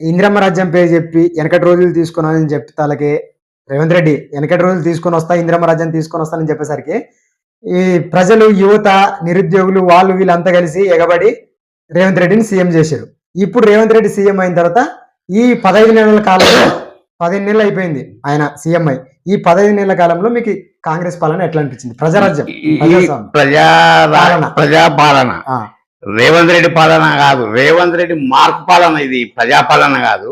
ఇందిరమ్మ రాజ్యం పేరు చెప్పి వెనకటి రోజులు తీసుకున్నానని చెప్పి తలకి రేవంత్ రెడ్డి వెనకటి రోజులు తీసుకొని వస్తా ఇందిరమ్మ రాజ్యం తీసుకొని వస్తానని చెప్పేసరికి ఈ ప్రజలు యువత నిరుద్యోగులు వాళ్ళు వీళ్ళంతా కలిసి ఎగబడి రేవంత్ రెడ్డిని సీఎం చేశారు. ఇప్పుడు రేవంత్ రెడ్డి సీఎం అయిన తర్వాత ఈ పదహైదు నెలల కాలంలో పదిహేను నెలలు అయిపోయింది ఆయన సీఎం అయి. ఈ పదహైదు నెలల కాలంలో మీకు కాంగ్రెస్ పాలన ఎట్లా అనిపించింది? ప్రజారాజ్యం. ప్రజా పాలన. రేవంత్ రెడ్డి పాలన కాదు. రేవంత్ రెడ్డి మార్పు పాలన ఇది ప్రజాపాలన కాదు.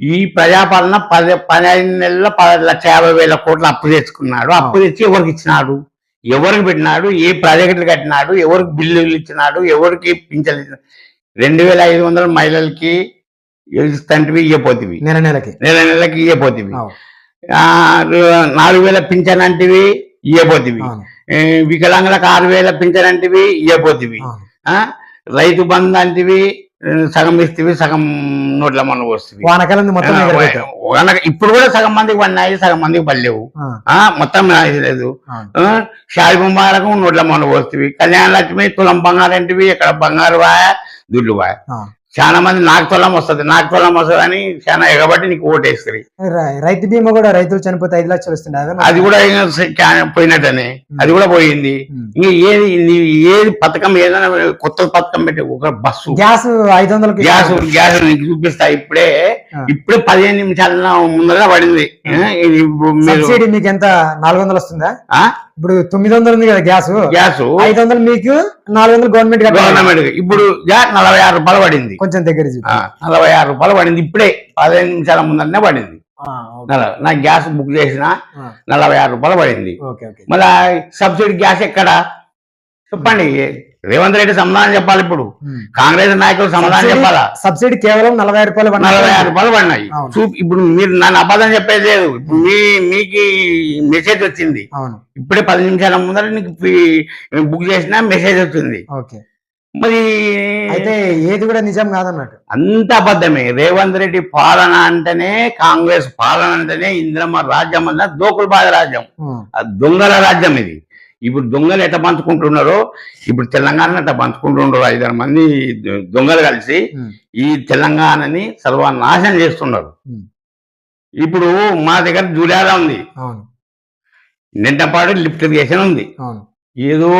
ఈ ప్రజాపాలన పది పదిహేను నెలల పది లక్ష యాభై వేల కోట్లు అప్పు తెచ్చుకున్నాడు. అప్పు తెచ్చి ఎవరికి ఇచ్చినాడు? ఎవరికి పెట్టినాడు? ఏ ప్రాజెక్టులు కట్టినాడు? ఎవరికి బిల్లులు ఇచ్చినాడు? ఎవరికి పింఛన్లు ఇచ్చినాడు రెండు వేల ఐదు వందల మహిళలకి ఇస్తంటివి ఇయ్యపోతివి నెల నెలకి. నెల నెలకి ఇయ్యపోతివి నాలుగు వేల పింఛన్ అంటివి ఇయ్యపోతివి వికలాంగులకు ఆరు వేల పింఛన్ అంటివి ఇయ్యపోతివి రైతు బంధు అంటివి సగం ఇస్తేవి సగం నోట్ల మనం వస్తుంది. వానకాలం మొత్తం ఎగరబెట్టారు. ఇప్పుడు కూడా సగం మందికి పడినాయి సగం మందికి పడలేవు. మొత్తం లేదు. షాది బొమ్మాలకు నోట్ల మనం వస్తుంది. కళ్యాణ లక్ష్మి తులం బంగారు అంటివి ఇక్కడ బంగారు వాయ దుడ్లు వాయ. చాలా మంది నాకు తొలం వస్తుంది నాకు తొలం వస్తుంది అని చాలా ఎగబట్టి నీకు ఓటేస్తుంది. రైతు బీమా కూడా రైతులు చనిపోతే ఐదు లక్షలు వస్తుండే అదే కూడా పోయినట్టనే అది కూడా పోయింది. ఇంకా ఏది ఏది పథకం ఏదైనా కొత్త పథకం పెట్టి ఒక బస్సు. గ్యాస్ ఐదు వందలకి గ్యాస్ గ్యాస్ నీకు చూపిస్తా ఇప్పుడే. ఇప్పుడే పదిహేను నిమిషాల ముందర పడింది. మీకు ఎంత? నాలుగు వందలు వస్తుందా? ఇప్పుడు తొమ్మిది వందలు ఉంది కదా గ్యాస్. గ్యాస్. ఐదు వందలు మీకు నాలుగు వందలు గవర్నమెంట్ గవర్నమెంట్ ఇప్పుడు గ్యాస్ నలభై ఆరు రూపాయలు పడింది. కొంచెం దగ్గర నలభై ఆరు రూపాయలు పడింది. ఇప్పుడే పదిహేను నిమిషాల ముందరనే పడింది. నా గ్యాస్ బుక్ చేసిన నలభై ఆరు రూపాయలు పడింది. మళ్ళా సబ్సిడీ గ్యాస్ ఎక్కడ? చెప్పండి. రేవంత్ రెడ్డి సమాధానం చెప్పాలి ఇప్పుడు. కాంగ్రెస్ నాయకులు సమాధానం చెప్పాలా? సబ్సిడీ కేవలం నలభై రూపాయలు నలభై ఆరు రూపాయలు పడినాయి. ఇప్పుడు మీరు నన్ను అబద్ధం చెప్పేది లేదు. ఇప్పుడు మీ మీకు మెసేజ్ వచ్చింది. ఇప్పుడే పది నిమిషాల ముందర నీకు బుక్ చేసిన మెసేజ్ వచ్చింది. మరి అయితే ఏది కూడా నిజం కాదన్నట్టు. అంత అబద్ధమే. రేవంత్ రెడ్డి పాలన అంటేనే కాంగ్రెస్ పాలన అంటేనే ఇంద్రమ్మ రాజ్యం అన్న దోకులబాద రాజ్యం. ఉమ్, ఆ దొంగల రాజ్యం ఇది. ఇప్పుడు దొంగలు ఎట్లా పంచుకుంటున్నారో ఇప్పుడు తెలంగాణ ఎట్లా పంచుకుంటున్నారు ఐదారు మంది దొంగలు కలిసి ఈ తెలంగాణని సర్వనాశనం చేస్తున్నారు. ఇప్పుడు మా దగ్గర జూలియాల ఉంది. నింటపాడు లిఫ్ట్ ఇరిగేషన్ ఉంది. ఏదో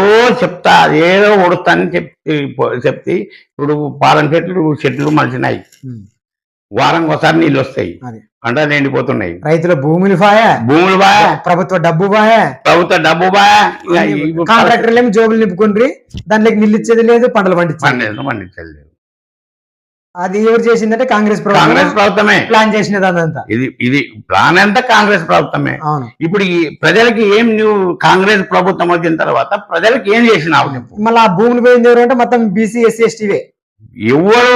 చెప్తా ఏదో ఒడుస్తానని చెప్తే చెప్తే ఇప్పుడు పాలన చెట్లు చెట్లు మలిచినాయి. వారానికి ఒకసారి నీళ్ళు వస్తాయి. అది. పంటలు ఎండిపోతున్నాయి. రైతుల భూములు బాయే భూములు బాగా ప్రభుత్వ డబ్బు బాయే ప్రభుత్వ డబ్బు ఇప్పుడు కాంట్రాక్టర్లు ఏమి జోబులు నింపుకుండ్రి దాంట్లోకి నీళ్ళు ఇచ్చేది లేదు పంటలు పండించేది పండించడం పండించలేదు అది ఎవరు చేసిందంటే కాంగ్రెస్ కాంగ్రెస్ ప్రభుత్వం ప్రభుత్వమే. ప్లాన్ చేసినది అదంతా. ఇది ఇది ప్లాన్ అంతా కాంగ్రెస్ ప్రభుత్వమే. అవును. ఇప్పుడు ఈ ప్రజలకి ఏం నువ్వు కాంగ్రెస్ ప్రభుత్వం వచ్చిన తర్వాత ప్రజలకు ఏం చేసినావు మళ్ళీ ఆ భూములు పోయింది ఎవరు అంటే మొత్తం బీసీ ఎస్సీ ఎస్టీవే. ఎవరు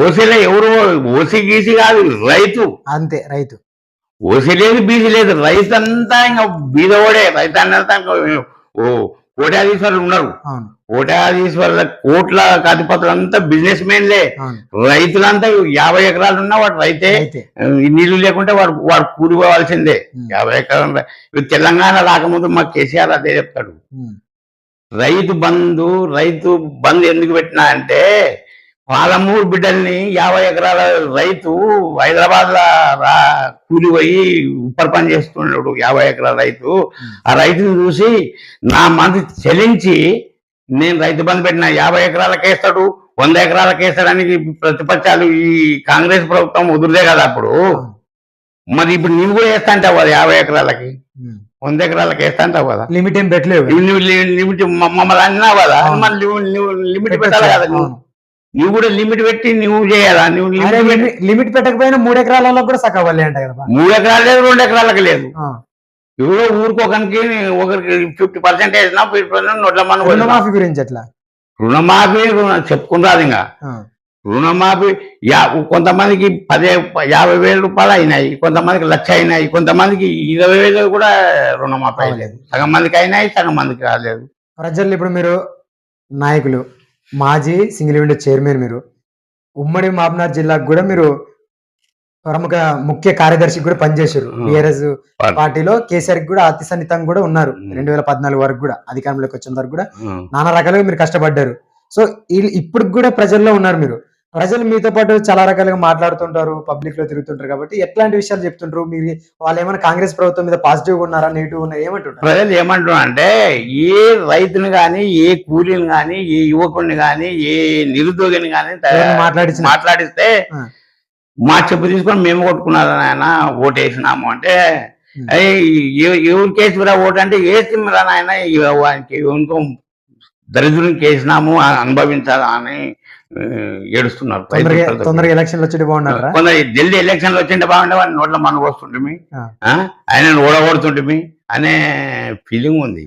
ఓసీలే ఎవరు ఓసీ గీసి కాదు రైతు. అంతే రైతు. ఓసీ లేదు బీసీ లేదు రైతు అంతా ఇంకా బీదోడే రైతు ఓ కోటాధీశ్వరులు ఉన్నారు. కోటాధీశ్వరుల కోట్ల అధిపతులు అంతా బిజినెస్ మెన్లే రైతులంతా యాభై ఎకరాలు ఉన్నా వాడు రైతే నీళ్ళు లేకుంటే వాడు వాడు కూలిపోవాల్సిందే. యాభై ఎకరాలు తెలంగాణ రాకముందు మా కేసీఆర్ అదే చెప్తాడు. రైతు బంధు రైతు బంధు ఎందుకు పెట్టినా అంటే పాలమూరు బిడ్డల్ని యాభై ఎకరాల రైతు హైదరాబాద్ రా కూలి పోయి ఉప్పర్ పని చేస్తున్నాడు యాభై ఎకరాల రైతు ఆ రైతుని చూసి నా మంది చెల్లించి నేను రైతు బంధు పెట్టిన యాభై ఎకరాలకు వేస్తాడు వంద ఎకరాలకు వేస్తాడని ప్రతిపక్షాలు ఈ కాంగ్రెస్ ప్రభుత్వం వదిలే కదా అప్పుడు. మరి ఇప్పుడు నువ్వు కూడా వేస్తా అంటావు కదా యాభై ఎకరాలకి. వంద ఎకరాలకి వేస్తా అంటావు కదా లిమిట్ ఏం పెట్టలేవు లిమిట్ మమ్మల్ని అన్నావు కదా లిమిట్ పెట్టాలి కదా నువ్వు. నువ్వు కూడా లిమిట్ పెట్టి నువ్వు చేయాలా? నువ్వు లిమిట్ పెట్టి లిమిట్ లిమిట్ పెట్టకపోయినా మూడు ఎకరాలలో కూడా సక్క వల్లే అంట కదా. మూడు ఎకరాలు లేదు రెండు ఎకరాలకు లేదు. ఎవరో ఊరికొకరికి ఒకరికి ఫిఫ్టీ పర్సెంట్ వేసినా ఫిఫ్టీ పర్సెంట్ నోట్ల మన రుణమాఫీ గురించి ఎట్లా? రుణమాఫీ రుణ- చెప్పుకుంటారు ఇంకా. రుణమాఫీ యా కొంతమందికి పదే యాభై వేల రూపాయలు అయినాయి కొంతమందికి లక్ష అయినాయి కొంతమందికి ఇరవై వేలు కూడా రుణమాఫీ అయ్యలేదు సగం మందికి అయినాయి సగం మందికి రాలేదు. ప్రజలు ఇప్పుడు మీరు నాయకులు మాజీ సింగిల్ విండో చైర్మన్ మీరు ఉమ్మడి మాబ్నార్ జిల్లాకు కూడా మీరు ప్రముఖ ముఖ్య కార్యదర్శి కూడా పనిచేశారు. బీఆర్ఎస్ పార్టీ. పార్టీలో కేసీఆర్ కూడా అతి సన్నిహితంగా కూడా ఉన్నారు. రెండు వేల పద్నాలుగు వరకు కూడా అధికారంలోకి వచ్చిన వరకు కూడా. నానా రకాలుగా మీరు కష్టపడ్డారు సో ఇప్పుడు కూడా ప్రజల్లో ఉన్నారు మీరు ప్రజలు మీతో పాటు చాలా రకాలుగా మాట్లాడుతుంటారు పబ్లిక్లో తిరుగుతుంటారు కాబట్టి ఎట్లాంటి విషయాలు చెప్తుంటారు మీరు వాళ్ళు ఏమైనా కాంగ్రెస్ ప్రభుత్వం మీద పాజిటివ్ ఉన్నారా నెగిటివ్ ఉన్నారా ఏమంటుంటారు ప్రజలు ఏమంటున్నారు అంటే ఏ రైతుని గాని ఏ కూలీని గాని ఏ యువకుడిని గాని ఏ నిరుద్యోగిని గాని ఎవరిని మాట్లాడించినా? మాట్లాడిస్తే. మా చెప్పు తీసుకొని మేము కొట్టుకున్నారు ఆయన ఓటు వేసినాము అంటే ఉం. "ఏయ్, ఎవ- ఎవరికి వేసిరా ఓటు అంటే వేసిరా నాయన ఇవ- వానికి ఎవరికో దరిద్రునికి వేసినాము ఆ- అనుభవించాలా అని ఏడుస్తున్నారు. తొందరగా ఎలక్షన్లు వచ్చి బాగున్నారా కొందరు ఢిల్లీ ఎలక్షన్లు వచ్చింటే బాగుండే వాడిని నోట్ల మనం వస్తుంటే ఆ. ఆయన ఓడగొడుతుంటే అనే ఫీలింగ్ ఉంది.